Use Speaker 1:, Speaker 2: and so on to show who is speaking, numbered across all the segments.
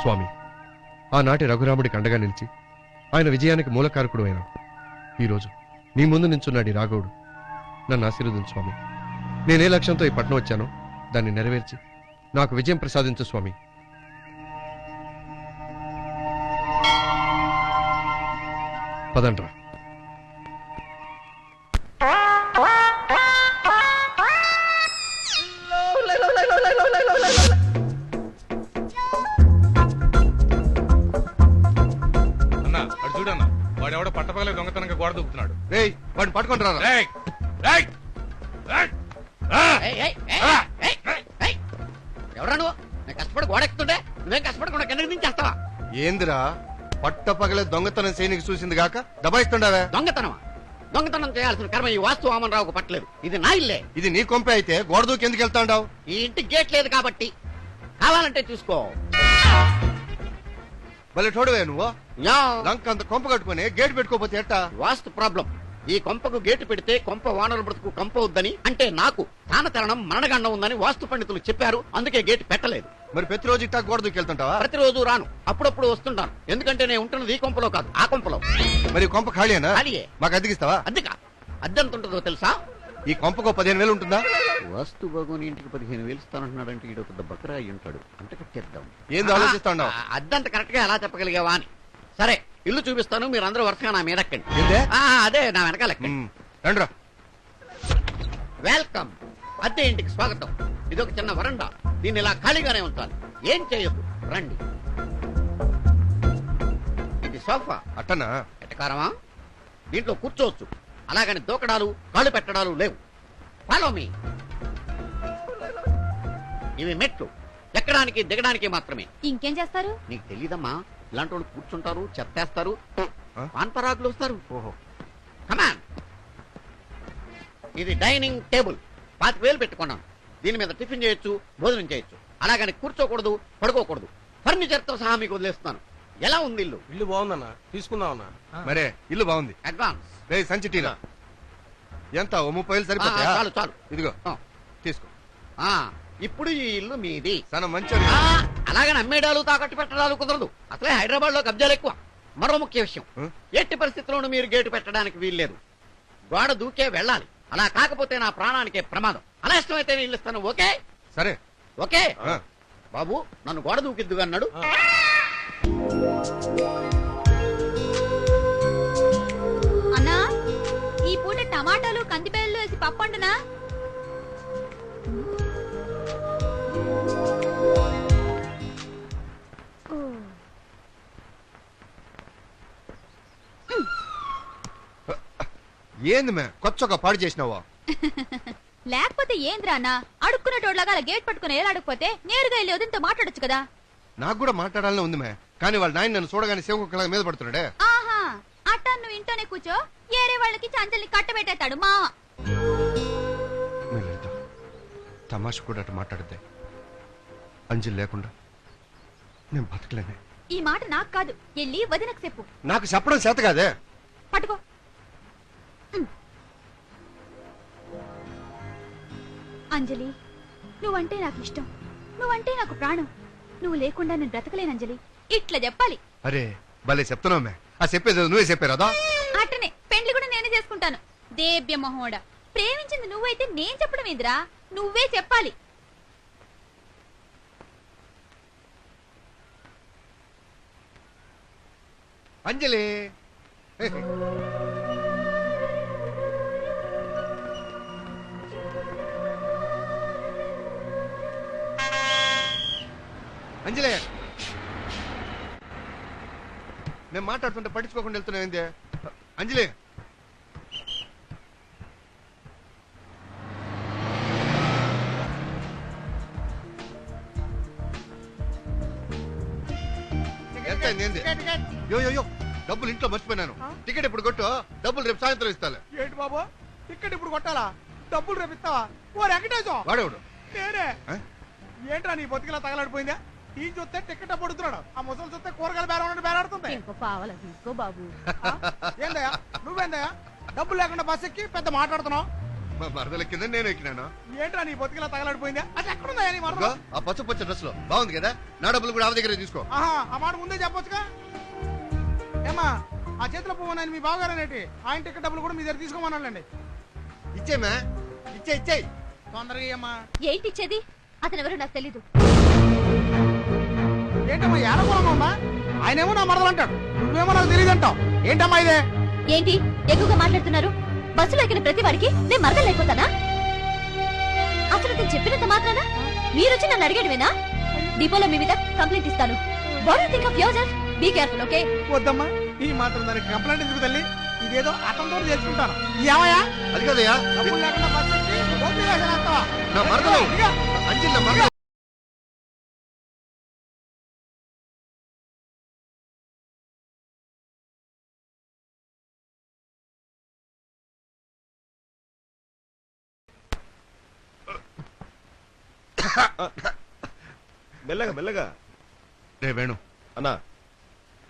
Speaker 1: స్వామి ఆనాటి రఘురాముడికి అండగా నిలిచి ఆయన విజయానికి మూలకారకుడు అయిన. ఈరోజు నీ ముందు నించున్నాడు రాఘవుడు. నన్ను ఆశీర్వదించు స్వామి. నేనే లక్ష్యంతో ఈ పట్నం వచ్చానో. దాన్ని నెరవేర్చి నాకు విజయం ప్రసాదించు స్వామి. పదండ్రా.
Speaker 2: పట్టపగలే దొంగతనంగా గోడ దూకుతున్నాడు
Speaker 1: రేయ్ వాడిని పట్టుకొని రారా
Speaker 2: రేయ్! రేయ్! రేయ్! ఆ!
Speaker 3: ఏయ్, ఏయ్, ఏయ్, ఏయ్, ఏయ్, ఏయ్. ఎవరా నువ్వు నేను కష్టపడి గోడెక్కుతుంటే నువ్వేం కష్టపడకుండా కిందకి దించేస్తావా
Speaker 1: ఏందిరా పట్టపగలే దొంగతనం చేయనికి చూసింది గాక దబాయిస్తుండవే
Speaker 3: దొంగతనమా దొంగతనం చేయాల్సిన కర్మ ఈ వాస్తు వామనరావుకు పట్టలేదు ఇది నా ఇల్లే
Speaker 1: ఇది నీ కొంపే అయితే గోడ దూకి ఎందుకు వెళ్తాండావు
Speaker 3: ఈ ఇంటి గేట్ లేదు కాబట్టి కావాలంటే చూసుకో
Speaker 1: భలే చూడవే నువ్వు.
Speaker 3: యా,
Speaker 1: లంక అంత కొంప కట్టుకుని గేట్ పెట్టుకోపోతే ఎట్టా?
Speaker 3: వాస్తు ప్రాబ్లం. ఈ కొంపకు గేటు పెడితే కొంప వానర బ్రతుకు కంప వద్దని అంటే నాకు స్థానతరణం మరణగండం ఉందని వాస్తు పండితులు చెప్పారు అందుకే గేటు పెట్టలేదు.
Speaker 1: మరి ప్రతిరోజు ఇట్టా గోడ దూకి వెళ్తుంటావా
Speaker 3: ప్రతిరోజు రాను. అప్పుడప్పుడు వస్తుంటాను. ఎందుకంటే నేను ఉంటున్నది ఈ కొంపలో కాదు ఆ కొంపలో.
Speaker 1: మరి కొంప ఖాళీనా
Speaker 3: ఖాళీయే.
Speaker 1: మాకు అద్దెకిస్తావా?
Speaker 3: అద్దెక అద్దెంత ఉంటుందో తెలుసా?
Speaker 1: ఈ కొంపకు పదిహేను వేలు ఉంటుందా?
Speaker 3: వాస్తు భగవాన్ ఇంటికి పదిహేను వేలు ఇస్తానంటున్నాడంటే ఈడో పెద్ద బకరా అయి ఉంటాడు. అంట కట్టేద్దాం.
Speaker 1: ఏంది ఆలోచిస్తాండావ్?
Speaker 3: ఆ, అద్దంత కరెక్ట్గా ఎలా చెప్పగలిగావా అని. సరే ఇల్లు చూపిస్తాను మీరు అందరూ వరుసగా నా మీద ఎక్కండి. అదే నా వెనకాల ఎక్కండి. వెల్కమ్. అద్దె ఇంటికి స్వాగతం. ఇదొక చిన్న వరండా. దీన్ని ఇలా ఖాళీగానే ఉంచాలి. ఏం చేయొద్దు రండి. ఇది సోఫా.
Speaker 1: అట్టనా?
Speaker 3: ఎట్టకారమా దీంట్లో కూర్చోవచ్చు. అలాగని దూకడాలు కాళ్ళు పెట్టడాలు లేవు. ఫాలో మీ ఇవి మెట్లు. ఎక్కడానికి దిగడానికి మాత్రమే.
Speaker 4: ఇంకేం చేస్తారు?
Speaker 3: నీకు తెలీదమ్మా ఇలాంటి వాళ్ళు కూర్చుంటారు చెత్తేస్తారు
Speaker 1: ఆ?
Speaker 3: పాన్పరాగులు వస్తారు.
Speaker 1: ఓహో.
Speaker 3: కమాన్ ఇది డైనింగ్ టేబుల్. పాతి వేలు పెట్టుకున్నాను. దీని మీద టిఫిన్ చేయొచ్చు భోజనం చేయొచ్చు. అలాగని కూర్చోకూడదు పడుకోకూడదు. ఫర్నిచర్తో సహా మీకు వదిలేస్తున్నాను. ఎలా ఉంది ఇల్లు?
Speaker 2: ఇల్లు బాగుందన్న తీసుకుందామన్నా.
Speaker 1: మరే ఇల్లు బాగుంది.
Speaker 3: అడ్వాన్స్
Speaker 1: రే సంచి టీరా ఎంత? ఓ ముప్పై వేలు సరిపోతాయా?
Speaker 3: చాలు చాలు.
Speaker 1: ఇదిగో. తీసుకో.
Speaker 3: ఆ, ఇప్పుడు ఈ ఇల్లు మీది.
Speaker 1: చాలా మంచి
Speaker 3: ఆ, అలాగని అమ్మేడాలు తాకట్టు పెట్టడాలు కుదరదు. అసలే హైదరాబాద్లో కబ్జాలు ఎక్కువ. మరో ముఖ్య విషయం? ఎట్టి పరిస్థితుల్లోనూ మీరు గేటు పెట్టడానికి వీల్లేదు. గోడ దూకే వెళ్ళాలి. అలా కాకపోతే నా ప్రాణానికే ప్రమాదం. అలా ఇష్టమైతే నేను ఇల్లు ఇస్తాను ఓకే?
Speaker 1: సరే.
Speaker 3: ఓకే?
Speaker 1: ఆ.
Speaker 3: బాబు నన్ను గోడ దూకిద్దు అన్నాడు
Speaker 4: వండునా
Speaker 1: ఏంది మే? కొచ్చొక పాడు చేసినావా?
Speaker 4: లేకపోతే ఏంద్రా అన్న? అడుక్కునేటోడ్లాగా అలా గేట్ పట్టుకుని ఏలాడకపోతే నేరుగా వెళ్ళి వదినతో మాట్లాడొచ్చు కదా.
Speaker 1: నాకు కూడా మాట్లాడాలని ఉంది మే. కానీ వాళ్ళ నాయన నన్ను చూడగానే సేవకుక్కలాగా మీద పడుతున్నాడే.
Speaker 4: ఆహా అట్టా నువ్వు ఇంట్లోనే కూర్చో. ఏరే వాళ్ళకి చంచల్ని కట్టబెట్టేస్తాడు మా
Speaker 1: మే లలిత తమాష కూడా అటు మాట్లాడితే అంజలి లేకుండా నేను బతకలేనే.
Speaker 4: ఈ మాట నాకు కాదు. వెళ్ళి వదినకు చెప్పు.
Speaker 1: నాకు చెప్పడం చేత కాదే?
Speaker 4: పట్టుకో. అంజలి నువ్వంటే నాకు ఇష్టం. నువ్వంటే నాకు ప్రాణం. నువ్వు లేకుండా నేను బ్రతకలేను అంజలి. ఇట్లా చెప్పాలి.
Speaker 1: అరే భలే చెప్తున్నావు ఆ చెప్పేది నువ్వే చెప్పారదా
Speaker 4: అట్టనే పెండ్లి కూడా నేనే చేసుకుంటాను. దేవ్య మహోడ. ప్రేమించింది నువ్వైతే నేను చెప్పడం ఏందిరా? నువ్వే చెప్పాలి.
Speaker 1: అంజలి. అంజలి. నేను మాట్లాడుతుంటే పట్టించుకోకుండా వెళ్తున్నావు ఏంది? అంజలి. ఎంత అయింది. ఏంది యో యో యో డబ్బులు ఇంట్లో మర్చిపోయినాను. టికెట్ ఇప్పుడు కొట్టు డబ్బులు రేపు సాయంత్రం ఇస్తాలే.
Speaker 5: ఏంటి బాబు? టికెట్ ఇప్పుడు కొట్టాలా? డబ్బులు రేపిస్తావా ఓ వెంకటేశం!
Speaker 1: వాడేవాడు?
Speaker 5: నేనే? ఏంట్రా నీ బతికిలా తగలడిపోయిందా? ఈ చూస్తే టికెట్ పడుతున్నాడు ఆ ముసలి చూస్తే కూరగాయలు బేరం బేరాడుతుంది.
Speaker 4: ఇంకో పావలా తీసుకో బాబు?
Speaker 5: ఏందయ్యా? నువ్వేందయ్యా? డబ్బులు లేకుండా బస్ ఎక్కి పెద్ద మాట్లాడుతున్నావు.
Speaker 1: మా మరదల కింద నేను ఎక్కినాను?
Speaker 5: ఏంట్రా నీ బతికిలా తగలడిపోయిందా? అది ఎక్కడుందా నీ
Speaker 1: ఇదిగో,
Speaker 5: మరదలు
Speaker 1: ఆ పచ్చ పచ్చ డ్రెస్లో బాగుంది కదా? నా డబ్బులు కూడా ఆమె దగ్గర తీసుకో.
Speaker 5: ఆహా ఆ మాట ముందే చెప్పొచ్చుగా? ఏమా ఆ చేతిలో పువ్వు మీ ఆయన టికెట్ డబ్బులు కూడా మీ దగ్గర
Speaker 1: ఇచ్చేమా ఇచ్చే ఇచ్చే.
Speaker 5: తొందరగా ఏమ్మా
Speaker 4: ఏంటి ఇచ్చేది? అతను ఎవరో నాకు తెలీదు.
Speaker 5: ఏంటమ్మా ఉందా ఆయనేమో నా మరదలు అంటాడు. నువ్వేమో నాకు తెలియదు అంటావు ఏంటమ్మా ఇదే?
Speaker 4: ఏంటి? ఎక్కువగా మాట్లాడుతున్నారు. బస్సులో ఎక్కిన ప్రతి వాడికి నేను మరదలేకపోతానా అసలు నేను చెప్పినంత మాత్రానా? మీరొచ్చి నన్ను అడిగేడువేనా డిపోలో మీ మీద కంప్లైంట్ ఇస్తాను. What you think of your be careful okay
Speaker 5: వద్దమ్మా ఈ మాత్రం దానికి కంప్లైంట్ ఎందుకు తల్లి? ఇదేదో అతనితో తెలుసుకుంటాను ఏమయ్యా?
Speaker 1: అది కదయ్యా.
Speaker 5: డబ్బులు లేకుండా బస్ ఎక్కి ఓపీ వేషన్ వేస్తావా?
Speaker 1: నా మరదలు.
Speaker 5: ఇదిగో,
Speaker 1: అంజిల్ నా మరదలు.
Speaker 6: మెల్లగా మెల్లగా.
Speaker 1: రే వేణు.
Speaker 6: అన్నా.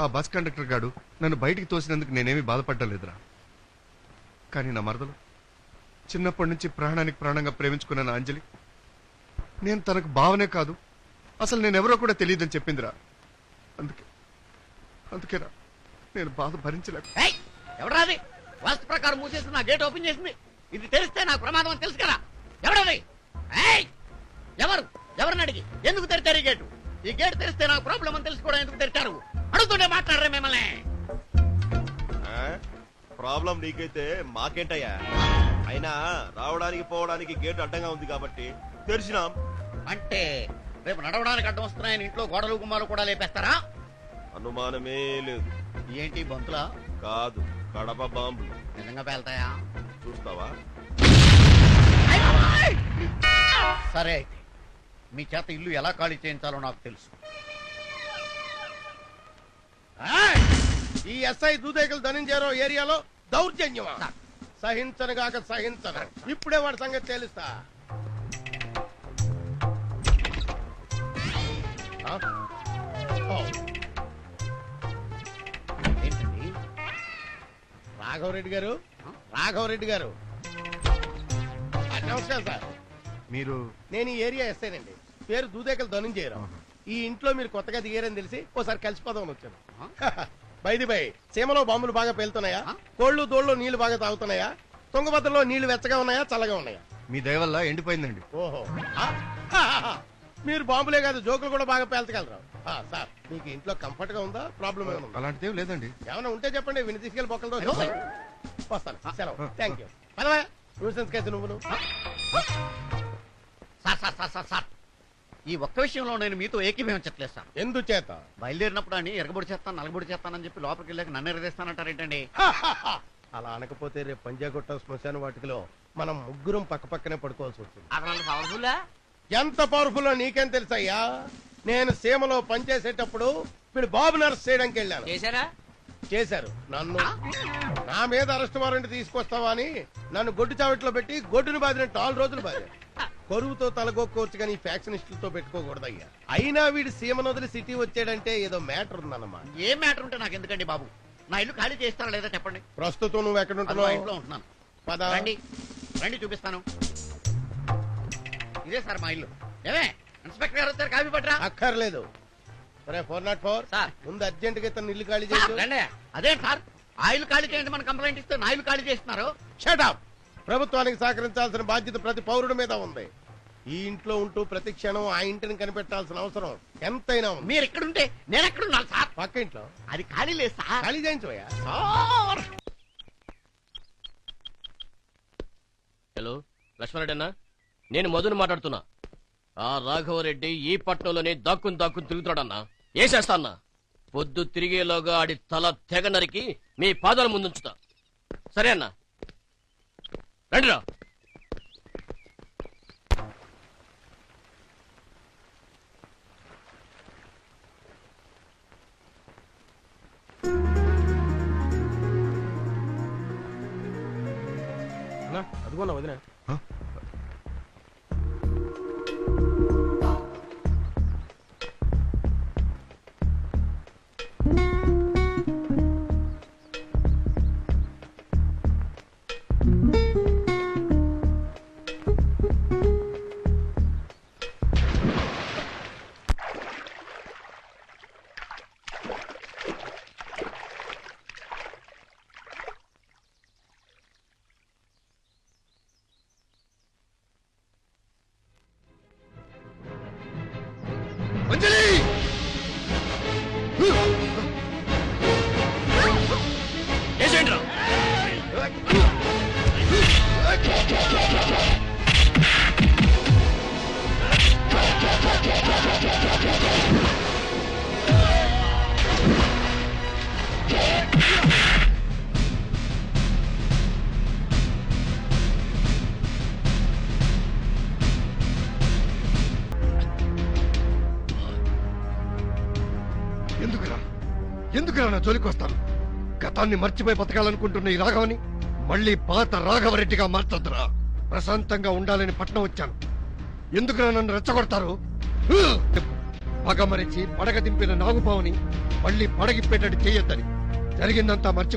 Speaker 1: ఆ బస్ కండక్టర్ గాడు నన్ను బయటికి తోసినందుకు నేనేమీ బాధపడ్డలేదురా కానీ నా మరదలు చిన్నప్పటి నుంచి ప్రాణానికి ప్రాణంగా ప్రేమించుకున్న నా అంజలి నేను తనకు భావనే కాదు అసలు నేనెవరో కూడా తెలియదని చెప్పిందిరా. అందుకే అందుకేరా నేను బాధ భరించలేక
Speaker 3: వాస్తు ప్రకారం మూసేసి నా గేట్ ఓపెన్ చేసింది. ఇది తెలిస్తే నాకు ప్రమాదం అని తెలుసు కదా. ఎవడది? ఏయ్, ఎవరు? ఎవరిని అడిగి? ఎందుకు తెరిచారు ఈ గేటు? ఈ గేట్ తెరిస్తే నాకు ప్రాబ్లం అని తెలుసుకోవడం ఎందుకు తెరిచారు? అడుగుతుంటే మాట్లాడరే మిమ్మల్ని?
Speaker 6: ప్రాబ్లం నీకైతే మాకేంటయ్యా? అయినా రావడానికి పోవడానికి గేట్ అడ్డంగా ఉంది కాబట్టి తెరిచినాం.
Speaker 3: అంటే రేపు నడవడానికి అడ్డం వస్తున్నాయని ఇంట్లో గోడలు గుమ్మాలు కూడా లేపేస్తారా?
Speaker 6: అనుమానమే లేదు.
Speaker 3: ఏంటి బంతులా?
Speaker 6: కాదు కడప బాంబులు.
Speaker 3: నిజంగా పేల్తాయా?
Speaker 6: చూస్తావా!
Speaker 3: సరే మీ చేత ఇల్లు ఎలా ఖాళీ చేయించాలో నాకు తెలుసు!
Speaker 7: ఈ ఎస్ఐ దూదేకలు ధనంజయరావు ఏరియాలో దౌర్జన్యమా. సహించను కాక సహించను. ఇప్పుడే వాడి సంగతి తేలుస్తా.
Speaker 3: ఏంటండి?
Speaker 7: రాఘవరెడ్డి గారు? రాఘవరెడ్డి గారు. నమస్కారం సార్.
Speaker 1: మీరు
Speaker 7: నేను ఈ ఏరియా ఎస్ఐనండి పేరు దూదేకలు ధనంజయరావు. ఈ ఇంట్లో మీరు కొత్తగా దిగారని తెలిసి ఓసారి కలిసిపోదామని వచ్చాను. బైది బై సీమలో బాంబులు బాగా పేలుతున్నాయా? కోళ్ళు దోళ్ళు నీళ్ళు బాగా తాగుతున్నాయా? తుంగభద్రలో నీళ్ళు వెచ్చగా ఉన్నాయా చల్లగా ఉన్నాయా?
Speaker 1: మీ దయ వల్ల ఎండిపోయిందండి.
Speaker 7: ఓహో? మీరు బాంబులే కాదు జోకులు కూడా బాగా పేల్చగలరు. సార్ మీకు ఇంట్లో కంఫర్ట్గా ఉందా ప్రాబ్లం ఏమైనా
Speaker 1: అలాంటిదేం లేదండి.
Speaker 7: ఏమైనా ఉంటే చెప్పండి విని తీసుకెళ్ళి బొక్కలతో. వస్తాను. సెలవు. థ్యాంక్ యూ పదవా? న్యూసెన్స్ కేసు నువ్వు.
Speaker 3: Sir sir sir sir sir. ఈ ఒక్క విషయంలో నేను మీతో ఏకీభవించట్లేదు సార్.
Speaker 7: ఎందుచేత?
Speaker 3: బయలుదేరినప్పుడు అని ఎరగబడి చేస్తాను నలగబడి చేస్తానని చెప్పి లోపలికి వెళ్ళాక నన్ను ఎరదేస్తానంటారేంటండి
Speaker 7: అలా అనకపోతే రేపు పంజాగుట్ట శ్మశాన వాటికలో మనం ముగ్గురం పక్క పక్కనే పడుకోవాల్సి వస్తుంది. ఎంత పవర్ఫుల్ నీకేం తెలుసయ్యా? నేను సీమలో పనిచేసేటప్పుడు వీడు బాబు నర్స్ చేయడానికి వెళ్ళాను.
Speaker 3: చేశారా?
Speaker 7: చేశారు. నన్ను నా మీద అరెస్ట్ వారెంట్ తీసుకొస్తావా అని నన్ను గొడ్డు చావట్లో పెట్టి గొడ్డును బాదినట్టు ఆరు రోజులు బాదారు. కరువుతో తలగొక్కోవచ్చు కానీ ఫ్యాక్షనిస్టులతో పెట్టుకోకూడదయ్యా. అయినా వీడు సీమను వదిలి సిటీ వచ్చాడంటే ఏదో మ్యాటర్ ఉందన్నమాట.
Speaker 3: ఏ మ్యాటర్ ఉంటే నాకు ఎందుకండి బాబు? నా ఇల్లు ఖాళీ చేస్తారా లేదా చెప్పండి?
Speaker 7: ప్రస్తుతం నువ్వు ఎక్కడ
Speaker 3: మా ఇంట్లో
Speaker 7: ఉంటున్నావు
Speaker 3: ఉంటున్నాను.
Speaker 7: పద.
Speaker 3: రండి. రండి చూపిస్తాను. ఇదే సార్ మా ఇల్లు. ఏమే ఇన్స్పెక్టర్ గారు వచ్చారు కాపీ పట్టరా?
Speaker 7: అక్కర్లేదు. Four not four.
Speaker 3: సార్.
Speaker 7: ముందు అర్జెంట్గా ఇతను ఇల్లు ఖాళీ
Speaker 3: సార్,
Speaker 7: చేయొచ్చు
Speaker 3: రండి అదే సార్? ఆ ఇల్లు ఖాళీ చేయండి మన కంప్లైంట్ ఇస్తే నా ఇల్లు ఖాళీ చేస్తున్నారు.
Speaker 7: ప్రభుత్వానికి సహకరించాల్సిన బాధ్యత ప్రతి పౌరుడి మీద ఉంది. ఈ ఇంట్లో ఉంటూ ప్రతి క్షణం ఆ ఇంటిని కనిపెట్టాల్సిన అవసరం ఎంతైనా ఉంది.
Speaker 3: మీరు ఎక్కడుంటే నేను ఎక్కడున్నాను సార్?
Speaker 7: పక్క ఇంట్లో.
Speaker 3: అది ఖాళీ లేదు సార్.
Speaker 7: ఖాళీ చేయించవయ్యా.
Speaker 3: సార్.
Speaker 8: హలో లక్ష్మణరెడ్డి అన్న నేను మధుని మాట్లాడుతున్నా. ఆ రాఘవరెడ్డి ఈ పట్నంలోనే దాక్కుని దాక్కుని తిరుగుతాడన్నా ఏసేస్తా అన్నా పొద్దు తిరిగేలోగా ఆడి తల తెగ నరికి మీ పాదాల ముందుంచుతా. సరే అన్నా. రండిరా.
Speaker 7: అదిగోనా వదిన
Speaker 1: ఎందుకురా? ఎందుకురా నా జోలికి వస్తాను? గతాన్ని మర్చిపోయి బతకాలనుకుంటున్న ఈ రాఘవని మళ్ళీ పాత రాఘవరెడ్డిగా మార్చొద్దురా. ప్రశాంతంగా ఉండాలని పట్నం వచ్చాను. ఎందుకురా నన్ను రెచ్చగొడతారు? హు! పగ మరిచి పడగ దింపిన నాగుపావుని మళ్ళీ పడగిప్పేటట్టు చేయొద్దని. జరిగిందంతా మర్చి